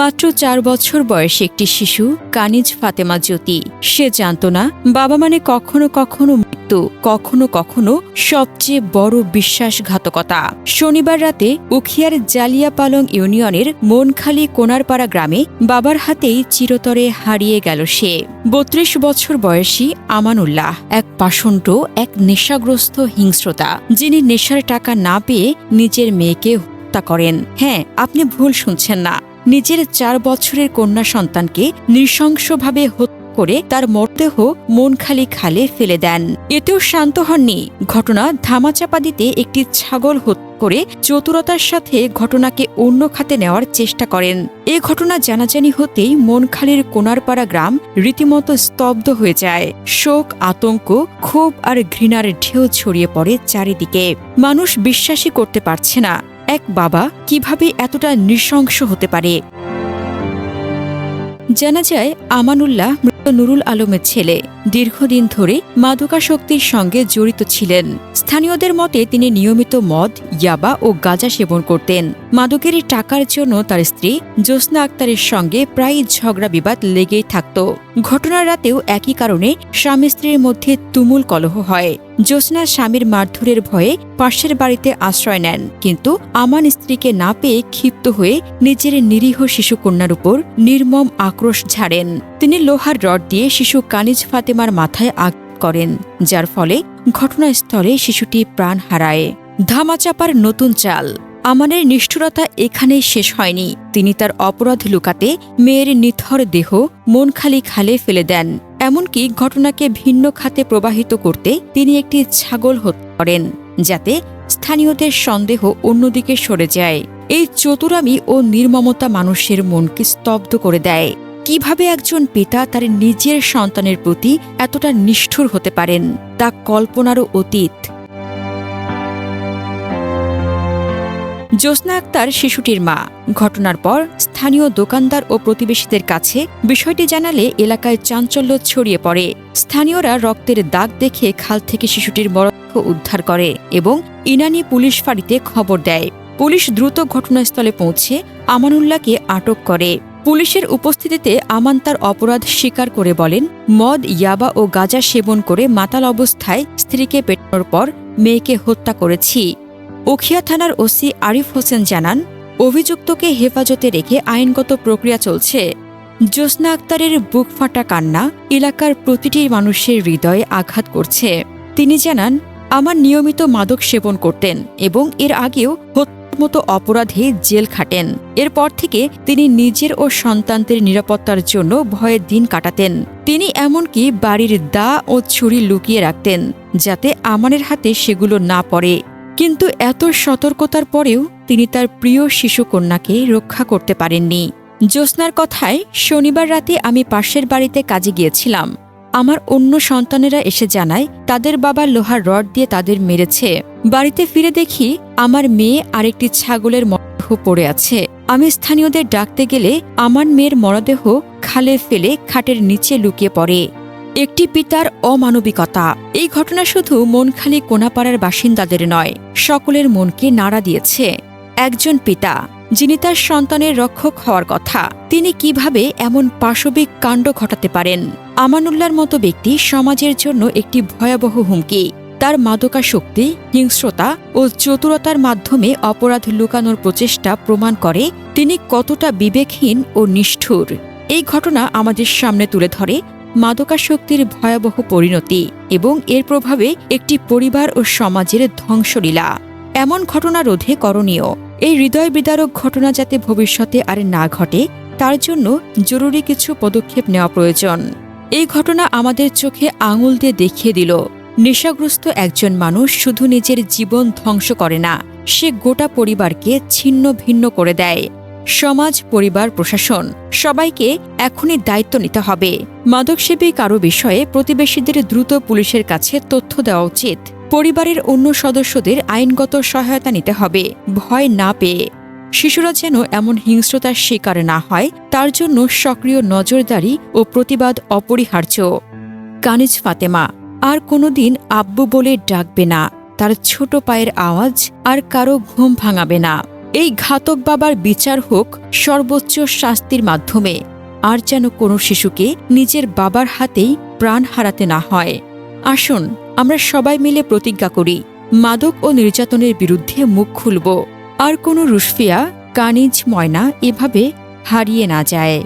মাত্র চার বছর বয়সী একটি শিশু, কানিজ ফাতেমা জ্যোতি। সে জানত না, বাবা মানে কখনো কখনো মৃত্যু, কখনো কখনো সবচেয়ে বড় বিশ্বাসঘাতকতা। শনিবার রাতে উখিয়ার জালিয়াপালং ইউনিয়নের মনখালি কোনারপাড়া গ্রামে বাবার হাতেই চিরতরে হারিয়ে গেল সে। বত্রিশ বছর বয়সী আমানুল্লাহ, এক পাষণ্ড, এক নেশাগ্রস্ত হিংস্রতা, যিনি নেশার টাকা না পেয়ে নিজের মেয়েকে হত্যা করেন। হ্যাঁ আপনি ভুল শুনছেন না। নিজের চার বছরের কন্যা সন্তানকে নৃশংসভাবে হত্যা করে তার মরদেহ মনখালি খালে ফেলে দেন। এতেও শান্ত হননি। ঘটনা ধামাচাপা দিতে একটি ছাগল হত্যা করে চতুরতার সাথে ঘটনাকে অন্য খাতে নেওয়ার চেষ্টা করেন। এ ঘটনা জানাজানি হতেই মনখালির কোনারপাড়া গ্রাম রীতিমতো স্তব্ধ হয়ে যায়। শোক, আতঙ্ক, ক্ষোভ আর ঘৃণার ঢেউ ছড়িয়ে পড়ে চারিদিকে। মানুষ বিশ্বাসই করতে পারছে না। এক বাবা কীভাবে এতটা নৃশংস হতে পারে? জানা যায় আমানুল্লাহ নুরুল আলমের ছেলে, দীর্ঘদিন ধরে মাদকাসক্তির সঙ্গে জড়িত ছিলেন। স্থানীয়দের মতে তিনি নিয়মিত মদ, ইয়াবা ও গাঁজা সেবন করতেন। মাদকের টাকার জন্য তার স্ত্রী জ্যোৎস্না আক্তারের সঙ্গে প্রায় ঝগড়া বিবাদ লেগেই থাকত। ঘটনার রাতেও একই কারণে স্বামী স্ত্রীর মধ্যে তুমুল কলহ হয়। জ্যোৎস্না স্বামীর মারধরের ভয়ে পাশের বাড়িতে আশ্রয় নেন, কিন্তু আমান স্ত্রীকে না পেয়ে ক্ষিপ্ত হয়ে নিজের নিরীহ শিশুকন্যার উপর নির্মম আক্রোশ ঝাড়েন। তিনি লোহার রড দিয়ে শিশু কানিজ ফাতেমার মাথায় আঘাত করেন, যার ফলে ঘটনাস্থলে শিশুটি প্রাণ হারায়। ধামাচাপার নতুন চাল, আমানের নিষ্ঠুরতা এখানেই শেষ হয়নি। তিনি তার অপরাধ লুকাতে মেয়ের নিথর দেহ মনখালি খালে ফেলে দেন। এমনকি ঘটনাকে ভিন্ন খাতে প্রবাহিত করতে তিনি একটি ছাগল হত্যা করেন, যাতে স্থানীয়দের সন্দেহ অন্যদিকে সরে যায়। এই চতুরামি ও নির্মমতা মানুষের মনকে স্তব্ধ করে দেয়। কীভাবে একজন পিতা তার নিজের সন্তানের প্রতি এতটা নিষ্ঠুর হতে পারেন, তা কল্পনারও অতীত। জ্যোৎস্না আক্তার শিশুটির মা। ঘটনার পর স্থানীয় দোকানদার ও প্রতিবেশীদের কাছে বিষয়টি জানালে এলাকায় চাঞ্চল্য ছড়িয়ে পড়ে। স্থানীয়রা রক্তের দাগ দেখে খাল থেকে শিশুটির মরদেহ উদ্ধার করে এবং ইনানি পুলিশ ফাঁড়িতে খবর দেয়। পুলিশ দ্রুত ঘটনাস্থলে পৌঁছে আমানুল্লাহকে আটক করে। পুলিশের উপস্থিতিতে আমান তার অপরাধ স্বীকার করে বলেন, মদ, ইয়াবা ও গাঁজা সেবন করে মাতাল অবস্থায় স্ত্রীকে পেটানোর পর মেয়েকে হত্যা করেছি। উখিয়া থানার ওসি আরিফ হোসেন জানান, অভিযুক্তকে হেফাজতে রেখে আইনগত প্রক্রিয়া চলছে। জ্যোৎস্না আক্তারের বুক ফাটা কান্না এলাকার প্রতিটি মানুষের হৃদয়ে আঘাত করছে। তিনি জানান, আমার নিয়মিত মাদক সেবন করতেন এবং এর আগেও হত্যার মতো অপরাধে জেল খাটেন। এরপর থেকে তিনি নিজের ও সন্তানদের নিরাপত্তার জন্য ভয়ে দিন কাটাতেন। তিনি এমনকি বাড়ির দা ও ছুরি লুকিয়ে রাখতেন, যাতে আমানের হাতে সেগুলো না পড়ে। কিন্তু এত সতর্কতার পরেও তিনি তার প্রিয় শিশুকন্যাকে রক্ষা করতে পারেননি। জ্যোৎস্নার কথায়, শনিবার রাতে আমি পাশের বাড়িতে কাজে গিয়েছিলাম। আমার অন্য সন্তানেরা এসে জানায়, তাদের বাবা লোহার রড দিয়ে তাদের মেরেছে। বাড়িতে ফিরে দেখি আমার মেয়ে আরেকটি ছাগলের মরদেহ পড়ে আছে। আমি স্থানীয়দের ডাকতে গেলে আমার মেয়ের মরদেহ খালে ফেলে খাটের নিচে লুকিয়ে পড়ে। একটি পিতার অমানবিকতা। এই ঘটনা শুধু মনখালি কোনাপাড়ার বাসিন্দাদের নয়, সকলের মনকে নাড়া দিয়েছে। একজন পিতা। যিনি তার সন্তানের রক্ষক হওয়ার কথা, তিনি কীভাবে এমন পাশবিক কাণ্ড ঘটাতে পারেন? আমানুল্লার মতো ব্যক্তি সমাজের জন্য একটি ভয়াবহ হুমকি। তার মাদকাশক্তি হিংস্রতা ও চতুরতার মাধ্যমে অপরাধ লুকানোর প্রচেষ্টা প্রমাণ করে তিনি কতটা বিবেকহীন ও নিষ্ঠুর। এই ঘটনা আমাদের সামনে তুলে ধরে মাদকাসক্তির ভয়াবহ পরিণতি এবং এর প্রভাবে একটি পরিবার ও সমাজের ধ্বংসলীলা। এমন ঘটনা রোধে করণীয়। এই হৃদয় বিদারক ঘটনা যাতে ভবিষ্যতে আর না ঘটে, তার জন্য জরুরি কিছু পদক্ষেপ নেওয়া প্রয়োজন। এই ঘটনা আমাদের চোখে আঙুল দিয়ে দেখিয়ে দিল। নেশাগ্রস্ত একজন মানুষ শুধু নিজের জীবন ধ্বংস করে না, সে গোটা পরিবারকে ছিন্ন ভিন্ন করে দেয়। সমাজ, পরিবার, প্রশাসন সবাইকে এখনই দায়িত্ব নিতে হবে। মাদকসেবী কারও বিষয়ে প্রতিবেশীদের দ্রুত পুলিশের কাছে তথ্য দেওয়া উচিত। পরিবারের অন্য সদস্যদের আইনগত সহায়তা নিতে হবে। ভয় না পেয়ে। শিশুরা যেন এমন হিংস্রতার শিকার না হয়, তার জন্য সক্রিয় নজরদারি ও প্রতিবাদ অপরিহার্য। কানিজ ফাতেমা, আর কোনোদিন আব্বু বলে ডাকবে না। তার ছোট পায়ের আওয়াজ আর কারও ঘুম ভাঙাবে না। এই ঘাতক বাবার বিচার হোক সর্বোচ্চ শাস্তির মাধ্যমে। আর যেন কোনো শিশুকে নিজের বাবার হাতেই প্রাণ হারাতে না হয়। আসুন আমরা সবাই মিলে প্রতিজ্ঞা করি, মাদক ও নির্যাতনের বিরুদ্ধে মুখ খুলব। আর কোনো রুশফিয়া, কানিজ, ময়না এভাবে হারিয়ে না যায়।